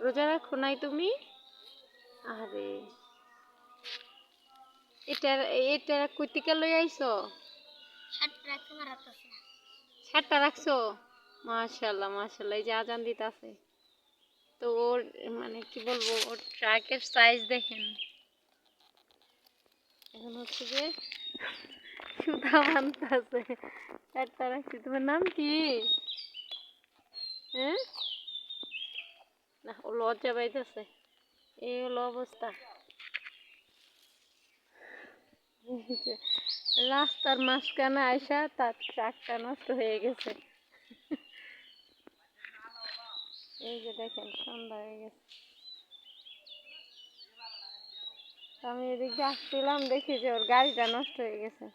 রোজা রাখো নাই তুমি? আরে এটা এটা কইতিকা লই আইছো? সাতটা রাখছো? মাশাল্লাহ মাশাল্লাহ এই যে আজান দিতাছে। তো ওর মানে কি বলব ওর ট্রাকের সাইজ দেখেন। এখন হচ্ছে যে সুতা বানতাছে। চারটা রাখছি। তোমার নাম কি? হ্যাঁ? না, ও লজ্জা পাইতেছে। এই হলো অবস্থা। রাস্তার মাঝখানে আইসা তার ট্রাকটা নষ্ট হয়ে গেছে। এই যে দেখেন, সন্ধ্যা হয়ে গেছে। আমি এদিক আসছিলাম, দেখি যে ওর গাড়িটা নষ্ট হয়ে গেছে।